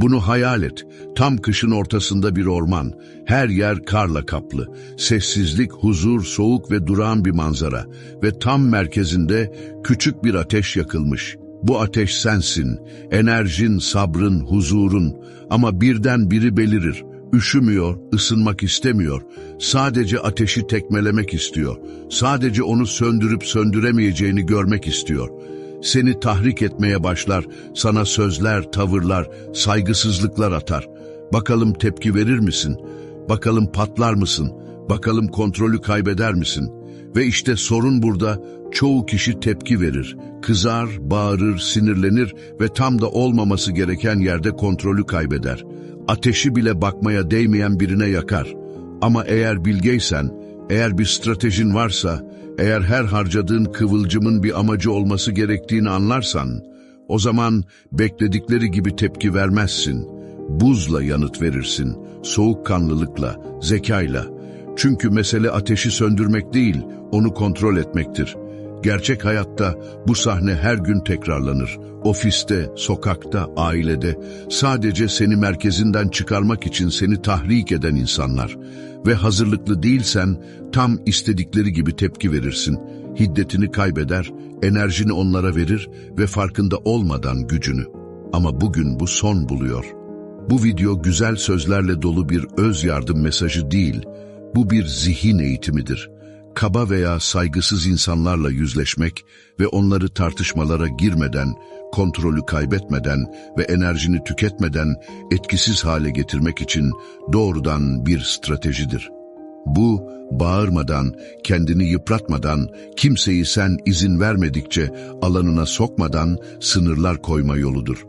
Bunu hayal et. Tam kışın ortasında bir orman. Her yer karla kaplı. Sessizlik, huzur, soğuk ve durağan bir manzara. Ve tam merkezinde küçük bir ateş yakılmış. Bu ateş sensin. Enerjin, sabrın, huzurun. Ama birden biri belirir. Üşümüyor, ısınmak istemiyor. Sadece ateşi tekmelemek istiyor. Sadece onu söndürüp söndüremeyeceğini görmek istiyor. Seni tahrik etmeye başlar, sana sözler, tavırlar, saygısızlıklar atar. Bakalım tepki verir misin? Bakalım patlar mısın? Bakalım kontrolü kaybeder misin? Ve işte sorun burada, çoğu kişi tepki verir. Kızar, bağırır, sinirlenir ve tam da olmaması gereken yerde kontrolü kaybeder. Ateşi bile bakmaya değmeyen birine yakar. Ama eğer bilgeysen, eğer bir stratejin varsa, eğer her harcadığın kıvılcımın bir amacı olması gerektiğini anlarsan, o zaman bekledikleri gibi tepki vermezsin. Buzla yanıt verirsin, soğukkanlılıkla, zekayla. Çünkü mesele ateşi söndürmek değil, onu kontrol etmektir. Gerçek hayatta bu sahne her gün tekrarlanır. Ofiste, sokakta, ailede sadece seni merkezinden çıkarmak için seni tahrik eden insanlar. Ve hazırlıklı değilsen tam istedikleri gibi tepki verirsin. Hiddetini kaybeder, enerjini onlara verir ve farkında olmadan gücünü. Ama bugün bu son buluyor. Bu video güzel sözlerle dolu bir öz yardım mesajı değil, bu bir zihin eğitimidir kaba veya saygısız insanlarla yüzleşmek ve onları tartışmalara girmeden, kontrolü kaybetmeden ve enerjini tüketmeden etkisiz hale getirmek için doğrudan bir stratejidir. Bu, bağırmadan, kendini yıpratmadan, kimseyi sen izin vermedikçe alanına sokmadan sınırlar koyma yoludur.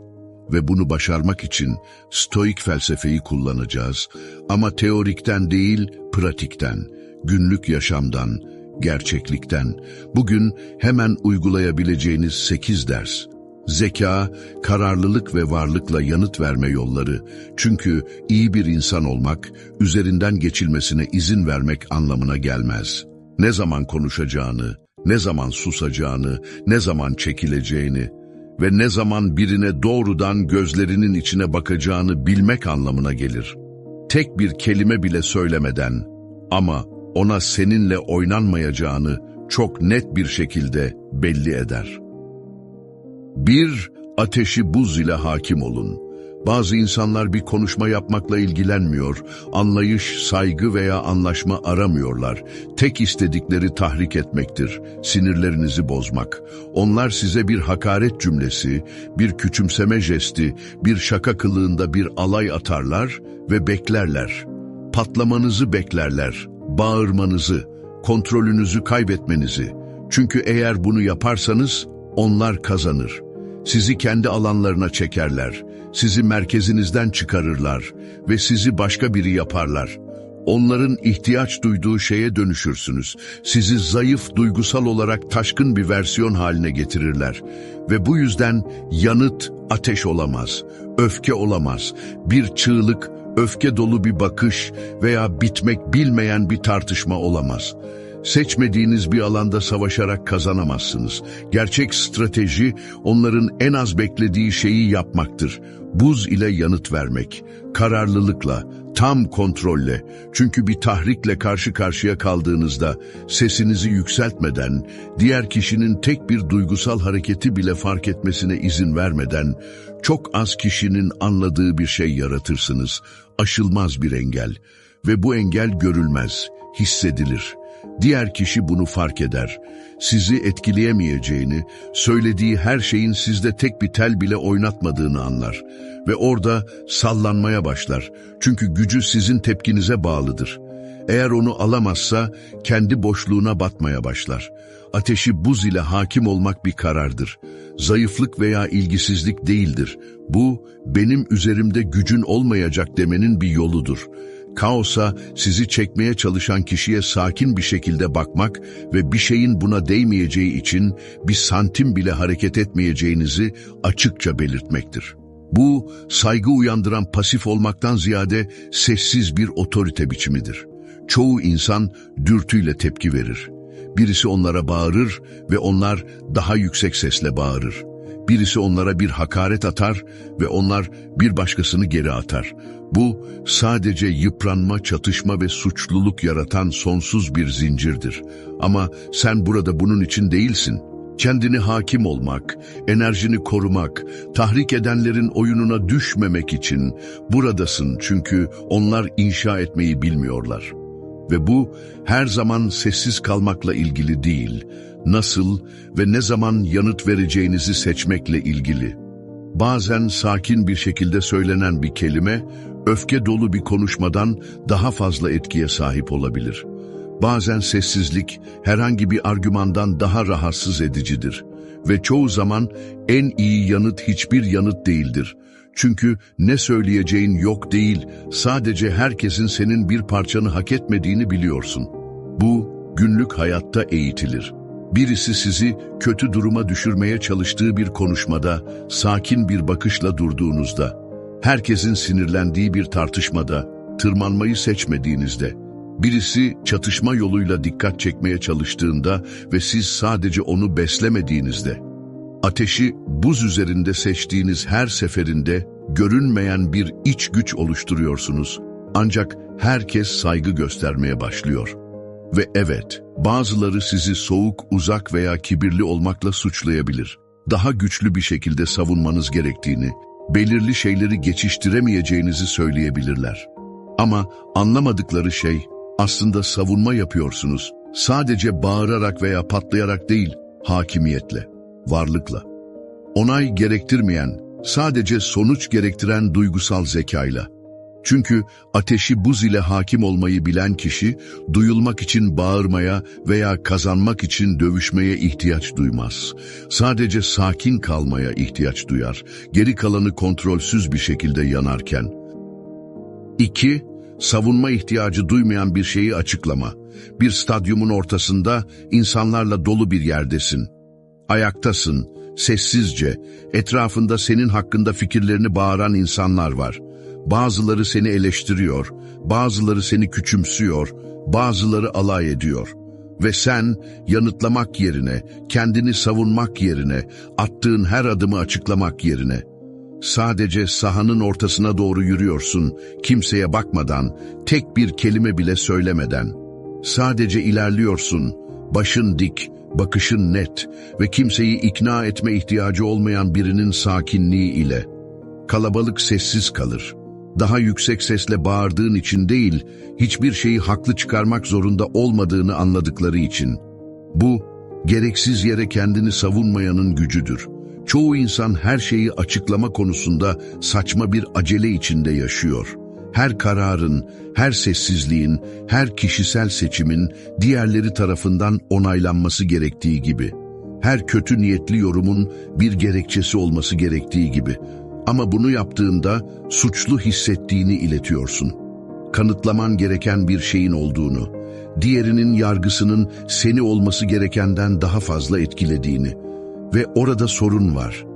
Ve bunu başarmak için stoik felsefeyi kullanacağız ama teorikten değil, pratikten günlük yaşamdan, gerçeklikten, bugün hemen uygulayabileceğiniz 8 ders. Zeka, kararlılık ve varlıkla yanıt verme yolları. Çünkü iyi bir insan olmak, üzerinden geçilmesine izin vermek anlamına gelmez. Ne zaman konuşacağını, ne zaman susacağını, ne zaman çekileceğini ve ne zaman birine doğrudan gözlerinin içine bakacağını bilmek anlamına gelir. Tek bir kelime bile söylemeden ama ona seninle oynanmayacağını çok net bir şekilde belli eder. Bir, ateşi buz ile hakim olun. Bazı insanlar bir konuşma yapmakla ilgilenmiyor, anlayış, saygı veya anlaşma aramıyorlar. Tek istedikleri tahrik etmektir, sinirlerinizi bozmak. Onlar size bir hakaret cümlesi, bir küçümseme jesti, bir şaka kılığında bir alay atarlar ve beklerler. Patlamanızı beklerler bağırmanızı, kontrolünüzü kaybetmenizi. Çünkü eğer bunu yaparsanız onlar kazanır. Sizi kendi alanlarına çekerler, sizi merkezinizden çıkarırlar ve sizi başka biri yaparlar. Onların ihtiyaç duyduğu şeye dönüşürsünüz. Sizi zayıf, duygusal olarak taşkın bir versiyon haline getirirler. Ve bu yüzden yanıt ateş olamaz, öfke olamaz, bir çığlık, öfke dolu bir bakış veya bitmek bilmeyen bir tartışma olamaz. Seçmediğiniz bir alanda savaşarak kazanamazsınız. Gerçek strateji onların en az beklediği şeyi yapmaktır. Buz ile yanıt vermek, kararlılıkla, tam kontrolle. Çünkü bir tahrikle karşı karşıya kaldığınızda sesinizi yükseltmeden, diğer kişinin tek bir duygusal hareketi bile fark etmesine izin vermeden, çok az kişinin anladığı bir şey yaratırsınız. Aşılmaz bir engel ve bu engel görülmez, hissedilir.'' Diğer kişi bunu fark eder. Sizi etkileyemeyeceğini, söylediği her şeyin sizde tek bir tel bile oynatmadığını anlar. Ve orada sallanmaya başlar. Çünkü gücü sizin tepkinize bağlıdır. Eğer onu alamazsa kendi boşluğuna batmaya başlar. Ateşi buz ile hakim olmak bir karardır. Zayıflık veya ilgisizlik değildir. Bu benim üzerimde gücün olmayacak demenin bir yoludur. Kaosa sizi çekmeye çalışan kişiye sakin bir şekilde bakmak ve bir şeyin buna değmeyeceği için bir santim bile hareket etmeyeceğinizi açıkça belirtmektir. Bu saygı uyandıran pasif olmaktan ziyade sessiz bir otorite biçimidir. Çoğu insan dürtüyle tepki verir. Birisi onlara bağırır ve onlar daha yüksek sesle bağırır. birisi onlara bir hakaret atar ve onlar bir başkasını geri atar. Bu sadece yıpranma, çatışma ve suçluluk yaratan sonsuz bir zincirdir. Ama sen burada bunun için değilsin. Kendini hakim olmak, enerjini korumak, tahrik edenlerin oyununa düşmemek için buradasın çünkü onlar inşa etmeyi bilmiyorlar. Ve bu her zaman sessiz kalmakla ilgili değil, nasıl ve ne zaman yanıt vereceğinizi seçmekle ilgili. Bazen sakin bir şekilde söylenen bir kelime, öfke dolu bir konuşmadan daha fazla etkiye sahip olabilir. Bazen sessizlik herhangi bir argümandan daha rahatsız edicidir ve çoğu zaman en iyi yanıt hiçbir yanıt değildir. Çünkü ne söyleyeceğin yok değil, sadece herkesin senin bir parçanı hak etmediğini biliyorsun. Bu günlük hayatta eğitilir. Birisi sizi kötü duruma düşürmeye çalıştığı bir konuşmada, sakin bir bakışla durduğunuzda, herkesin sinirlendiği bir tartışmada, tırmanmayı seçmediğinizde, birisi çatışma yoluyla dikkat çekmeye çalıştığında ve siz sadece onu beslemediğinizde, ateşi buz üzerinde seçtiğiniz her seferinde görünmeyen bir iç güç oluşturuyorsunuz. Ancak herkes saygı göstermeye başlıyor. Ve evet, bazıları sizi soğuk, uzak veya kibirli olmakla suçlayabilir. Daha güçlü bir şekilde savunmanız gerektiğini, belirli şeyleri geçiştiremeyeceğinizi söyleyebilirler. Ama anlamadıkları şey, aslında savunma yapıyorsunuz. Sadece bağırarak veya patlayarak değil, hakimiyetle, varlıkla. Onay gerektirmeyen, sadece sonuç gerektiren duygusal zekayla. Çünkü ateşi buz ile hakim olmayı bilen kişi, duyulmak için bağırmaya veya kazanmak için dövüşmeye ihtiyaç duymaz. Sadece sakin kalmaya ihtiyaç duyar, geri kalanı kontrolsüz bir şekilde yanarken. 2. Savunma ihtiyacı duymayan bir şeyi açıklama. Bir stadyumun ortasında insanlarla dolu bir yerdesin. Ayaktasın, sessizce, etrafında senin hakkında fikirlerini bağıran insanlar var. Bazıları seni eleştiriyor, bazıları seni küçümsüyor, bazıları alay ediyor. Ve sen yanıtlamak yerine, kendini savunmak yerine, attığın her adımı açıklamak yerine, sadece sahanın ortasına doğru yürüyorsun, kimseye bakmadan, tek bir kelime bile söylemeden. Sadece ilerliyorsun, başın dik, bakışın net ve kimseyi ikna etme ihtiyacı olmayan birinin sakinliği ile. Kalabalık sessiz kalır. Daha yüksek sesle bağırdığın için değil, hiçbir şeyi haklı çıkarmak zorunda olmadığını anladıkları için. Bu, gereksiz yere kendini savunmayanın gücüdür. Çoğu insan her şeyi açıklama konusunda saçma bir acele içinde yaşıyor.'' her kararın, her sessizliğin, her kişisel seçimin diğerleri tarafından onaylanması gerektiği gibi. Her kötü niyetli yorumun bir gerekçesi olması gerektiği gibi. Ama bunu yaptığında suçlu hissettiğini iletiyorsun. Kanıtlaman gereken bir şeyin olduğunu, diğerinin yargısının seni olması gerekenden daha fazla etkilediğini ve orada sorun var.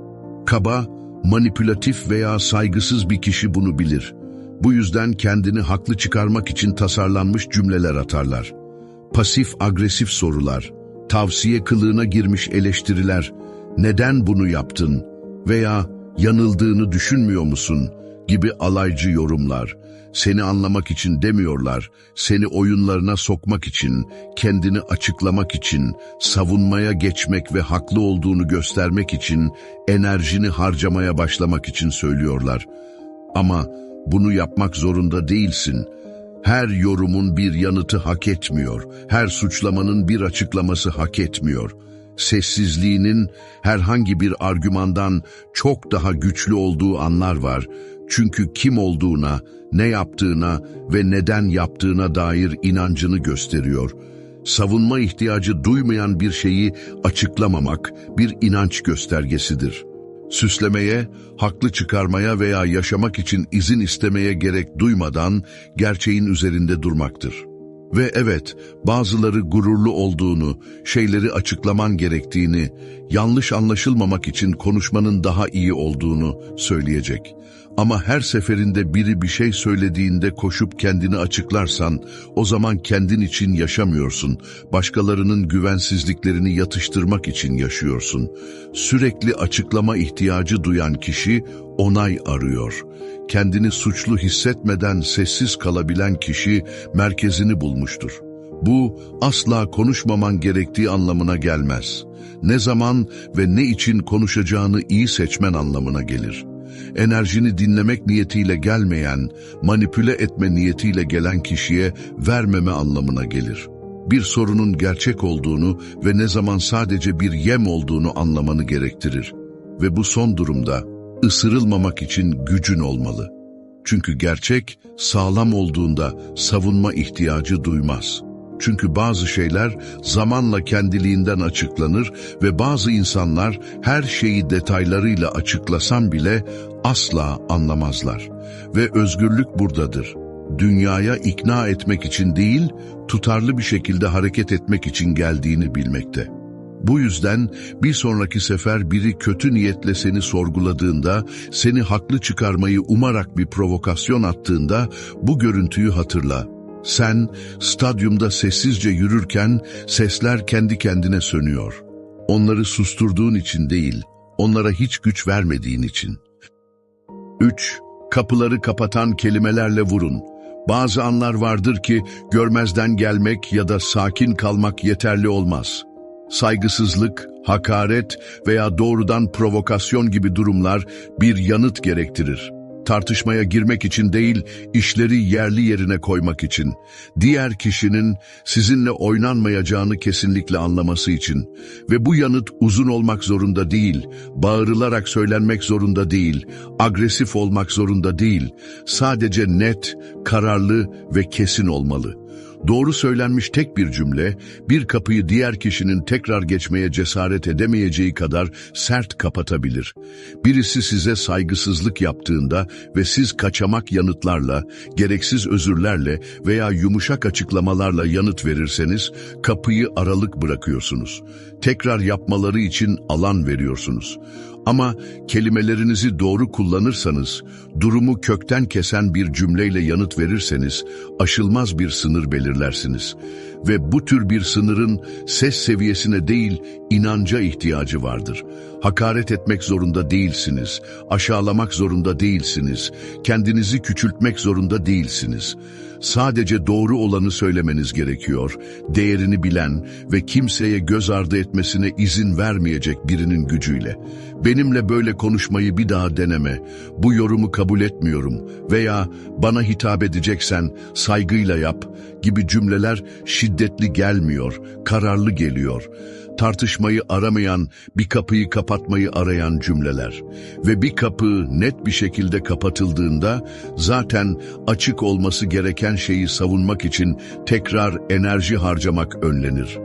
Kaba, manipülatif veya saygısız bir kişi bunu bilir. Bu yüzden kendini haklı çıkarmak için tasarlanmış cümleler atarlar. Pasif agresif sorular, tavsiye kılığına girmiş eleştiriler, neden bunu yaptın veya yanıldığını düşünmüyor musun gibi alaycı yorumlar, seni anlamak için demiyorlar, seni oyunlarına sokmak için, kendini açıklamak için, savunmaya geçmek ve haklı olduğunu göstermek için, enerjini harcamaya başlamak için söylüyorlar. Ama bunu yapmak zorunda değilsin. Her yorumun bir yanıtı hak etmiyor. Her suçlamanın bir açıklaması hak etmiyor. Sessizliğinin herhangi bir argümandan çok daha güçlü olduğu anlar var. Çünkü kim olduğuna, ne yaptığına ve neden yaptığına dair inancını gösteriyor. Savunma ihtiyacı duymayan bir şeyi açıklamamak bir inanç göstergesidir.'' Süslemeye, haklı çıkarmaya veya yaşamak için izin istemeye gerek duymadan gerçeğin üzerinde durmaktır. Ve evet, bazıları gururlu olduğunu, şeyleri açıklaman gerektiğini, yanlış anlaşılmamak için konuşmanın daha iyi olduğunu söyleyecek. Ama her seferinde biri bir şey söylediğinde koşup kendini açıklarsan, o zaman kendin için yaşamıyorsun. Başkalarının güvensizliklerini yatıştırmak için yaşıyorsun. Sürekli açıklama ihtiyacı duyan kişi onay arıyor. Kendini suçlu hissetmeden sessiz kalabilen kişi merkezini bulmuştur. Bu asla konuşmaman gerektiği anlamına gelmez. Ne zaman ve ne için konuşacağını iyi seçmen anlamına gelir. Enerjini dinlemek niyetiyle gelmeyen, manipüle etme niyetiyle gelen kişiye vermeme anlamına gelir. Bir sorunun gerçek olduğunu ve ne zaman sadece bir yem olduğunu anlamanı gerektirir. Ve bu son durumda ısırılmamak için gücün olmalı. Çünkü gerçek sağlam olduğunda savunma ihtiyacı duymaz.'' Çünkü bazı şeyler zamanla kendiliğinden açıklanır ve bazı insanlar her şeyi detaylarıyla açıklasan bile asla anlamazlar. Ve özgürlük buradadır. Dünyaya ikna etmek için değil, tutarlı bir şekilde hareket etmek için geldiğini bilmekte. Bu yüzden bir sonraki sefer biri kötü niyetle seni sorguladığında, seni haklı çıkarmayı umarak bir provokasyon attığında bu görüntüyü hatırla sen stadyumda sessizce yürürken sesler kendi kendine sönüyor. Onları susturduğun için değil, onlara hiç güç vermediğin için. 3. Kapıları kapatan kelimelerle vurun. Bazı anlar vardır ki görmezden gelmek ya da sakin kalmak yeterli olmaz. Saygısızlık, hakaret veya doğrudan provokasyon gibi durumlar bir yanıt gerektirir. Tartışmaya girmek için değil, işleri yerli yerine koymak için, diğer kişinin sizinle oynanmayacağını kesinlikle anlaması için. Ve bu yanıt uzun olmak zorunda değil, bağırılarak söylenmek zorunda değil, agresif olmak zorunda değil, sadece net, kararlı ve kesin olmalı.'' Doğru söylenmiş tek bir cümle, bir kapıyı diğer kişinin tekrar geçmeye cesaret edemeyeceği kadar sert kapatabilir. Birisi size saygısızlık yaptığında ve siz kaçamak yanıtlarla, gereksiz özürlerle veya yumuşak açıklamalarla yanıt verirseniz, kapıyı aralık bırakıyorsunuz. Tekrar yapmaları için alan veriyorsunuz. Ama kelimelerinizi doğru kullanırsanız, durumu kökten kesen bir cümleyle yanıt verirseniz, aşılmaz bir sınır belirlersiniz. Ve bu tür bir sınırın ses seviyesine değil, inanca ihtiyacı vardır. Hakaret etmek zorunda değilsiniz, aşağılamak zorunda değilsiniz, kendinizi küçültmek zorunda değilsiniz. Sadece doğru olanı söylemeniz gerekiyor. Değerini bilen ve kimseye göz ardı etmesine izin vermeyecek birinin gücüyle. Benimle böyle konuşmayı bir daha deneme. Bu yorumu kabul etmiyorum veya bana hitap edeceksen saygıyla yap gibi cümleler şiddetli gelmiyor, kararlı geliyor tartışmayı aramayan, bir kapıyı kapatmayı arayan cümleler. Ve bir kapı net bir şekilde kapatıldığında zaten açık olması gereken şeyi savunmak için tekrar enerji harcamak önlenir.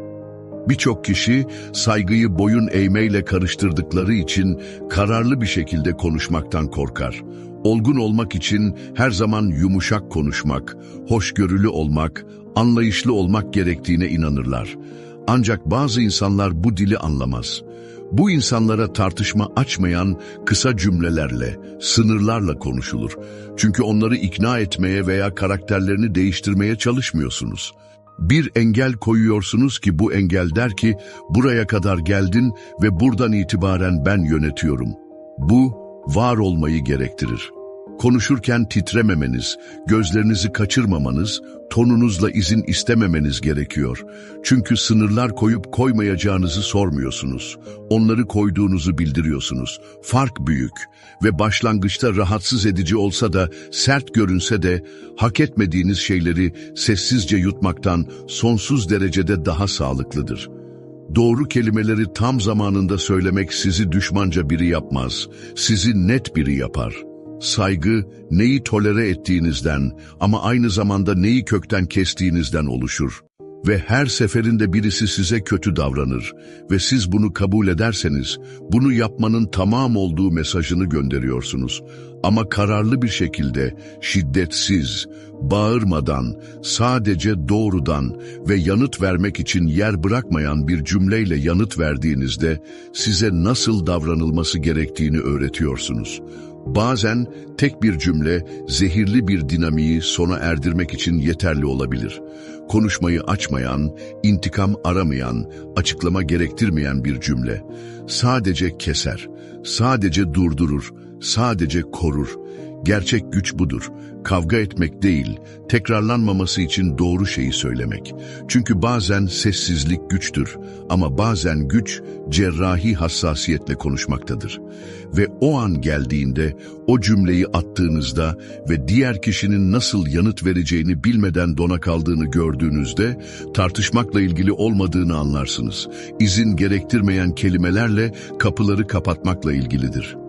Birçok kişi saygıyı boyun eğmeyle karıştırdıkları için kararlı bir şekilde konuşmaktan korkar. Olgun olmak için her zaman yumuşak konuşmak, hoşgörülü olmak, anlayışlı olmak gerektiğine inanırlar. Ancak bazı insanlar bu dili anlamaz. Bu insanlara tartışma açmayan kısa cümlelerle, sınırlarla konuşulur. Çünkü onları ikna etmeye veya karakterlerini değiştirmeye çalışmıyorsunuz. Bir engel koyuyorsunuz ki bu engel der ki buraya kadar geldin ve buradan itibaren ben yönetiyorum. Bu var olmayı gerektirir. Konuşurken titrememeniz, gözlerinizi kaçırmamanız, tonunuzla izin istememeniz gerekiyor. Çünkü sınırlar koyup koymayacağınızı sormuyorsunuz. Onları koyduğunuzu bildiriyorsunuz. Fark büyük ve başlangıçta rahatsız edici olsa da, sert görünse de, hak etmediğiniz şeyleri sessizce yutmaktan sonsuz derecede daha sağlıklıdır. Doğru kelimeleri tam zamanında söylemek sizi düşmanca biri yapmaz, sizi net biri yapar.'' Saygı, neyi tolere ettiğinizden ama aynı zamanda neyi kökten kestiğinizden oluşur. Ve her seferinde birisi size kötü davranır ve siz bunu kabul ederseniz, bunu yapmanın tamam olduğu mesajını gönderiyorsunuz. Ama kararlı bir şekilde, şiddetsiz, bağırmadan, sadece doğrudan ve yanıt vermek için yer bırakmayan bir cümleyle yanıt verdiğinizde, size nasıl davranılması gerektiğini öğretiyorsunuz. Bazen tek bir cümle zehirli bir dinamiği sona erdirmek için yeterli olabilir. Konuşmayı açmayan, intikam aramayan, açıklama gerektirmeyen bir cümle. Sadece keser, sadece durdurur, sadece korur. Gerçek güç budur. Kavga etmek değil, tekrarlanmaması için doğru şeyi söylemek. Çünkü bazen sessizlik güçtür ama bazen güç cerrahi hassasiyetle konuşmaktadır. Ve o an geldiğinde, o cümleyi attığınızda ve diğer kişinin nasıl yanıt vereceğini bilmeden dona kaldığını gördüğünüzde tartışmakla ilgili olmadığını anlarsınız. İzin gerektirmeyen kelimelerle kapıları kapatmakla ilgilidir.